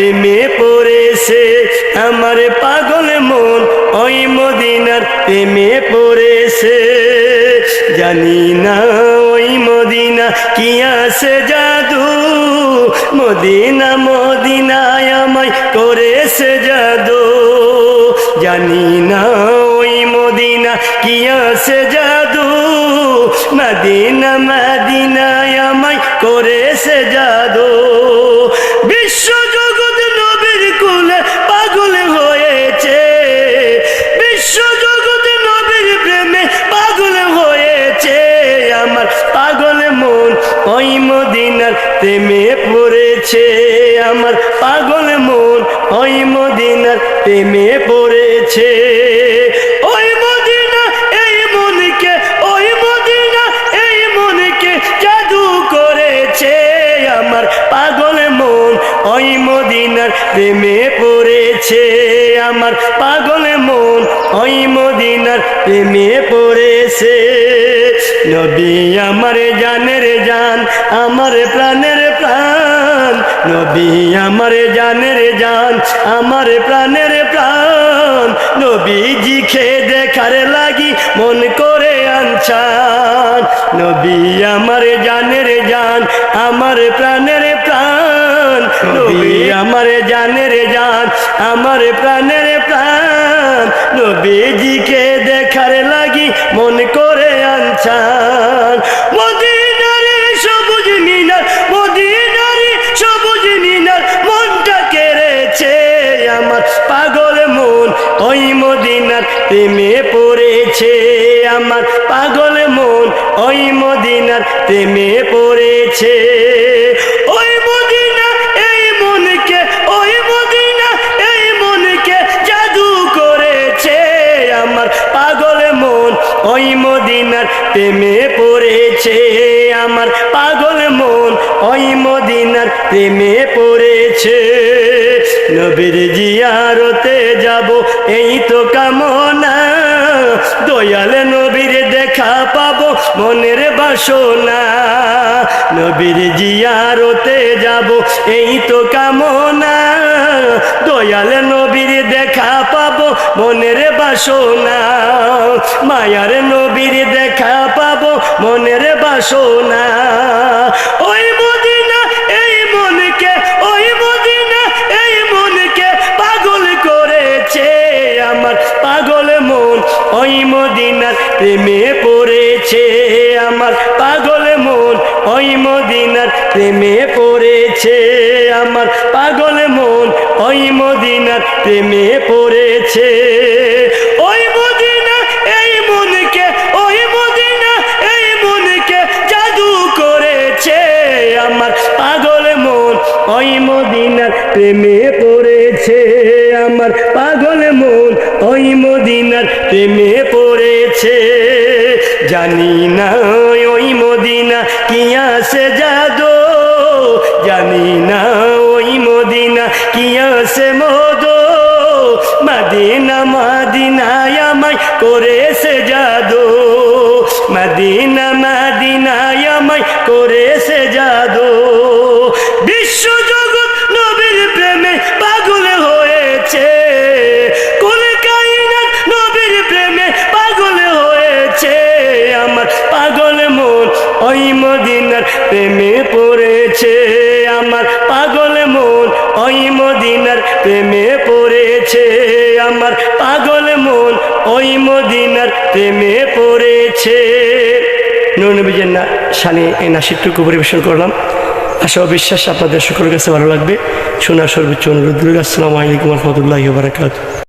প্রেমে পড়েছে আমার পাগল মন, ওই মদিনার প্রেমে পড়েছে। জানি না ওই মদিনা কি আছে জাদু, মদিনা মদিনায় আমায় করেছে জাদু। জানি না ওই মদিনা কি আছে জাদু, মদিনা মদিনায় আমায় করেছে জাদু। বিশ্ব প্রেমে পড়েছে আমার পাগল মন, ওই মদিনার প্রেমে পড়েছে। এই এই করেছে আমার পাগল মন প্রেমে পড়েছে আমার পাগল মন, ওই মদিনার প্রেমে পড়েছে। নবী আমার জান আমার প্রাণের প্রাণ নবী আমার জানের জান আমার প্রাণের প্রাণ নবীজি খেয়ে দেখার লাগি মন করে আনছান। নবী আমার জানের জান আমার প্রাণের প্রাণ নবী আমার জানের জান আমার প্রাণের প্রাণ নবীজিকে দেখার লাগি মন করে আনছান। মদিনারে প্রেমে পড়েছে আমার পাগল মন, ওই মদিনার প্রেমে পড়েছে। ওই মদিনা, এই মনকে, ওই মদিনা, এই মনকে জাদু করেছে আমার পাগল মন, ওই মদিনার প্রেমে পড়েছে আমার পাগল মন, ওই মদিনার প্রেমে পড়েছে। নবীর জিয়ারতে যাব, এই তো কামনা দয়াল নবীর দেখা পাবো মনের বাসনা। নবীর জিয়ারতে যাব, এই তো কামনা। দয়াল নবীর দেখা পাবো মনের বাসনা। মায়ার নবীর দেখা পাবো মনের বাসনা। প্রেমে পড়েছে আমার পাগল মন, ওই মদিনার প্রেমে পড়েছে আমার পাগল মন, ওই মদিনার প্রেমে পড়েছে। ওই মদিনা, এই মনকে, ওই মদিনা, এই মনকে জাদু করেছে আমার পাগল মন, ওই মদিনার প্রেমে পড়েছে। আমার পাগল মন ওই মদিনার প্রেমে পড়েছে। জানি না ওই মদিনা কি আছে জাদু। জানি না ওই মদিনা কি আছে মদো। মদিনা মদিনায় আমায় করেছে জাদু। মদিনা মদিনায় আমায় করেছে জাদু। প্রেমে পড়েছে আমার পাগল মন। ওই মদিনার প্রেমে পড়েছে আমার পাগল মন। ওই মদিনার প্রেমে পড়েছে। নবীজের না সানি এই নাসিকটুকু পরিবেশন করলাম। আশা বিশ্বাস আপনাদের সকলের কাছে ভালো লাগবে। শোনার সর্বোচ্চ অনুরোধ আসসালামু আলাইকুম রহমতুল্লাহ বারাকাত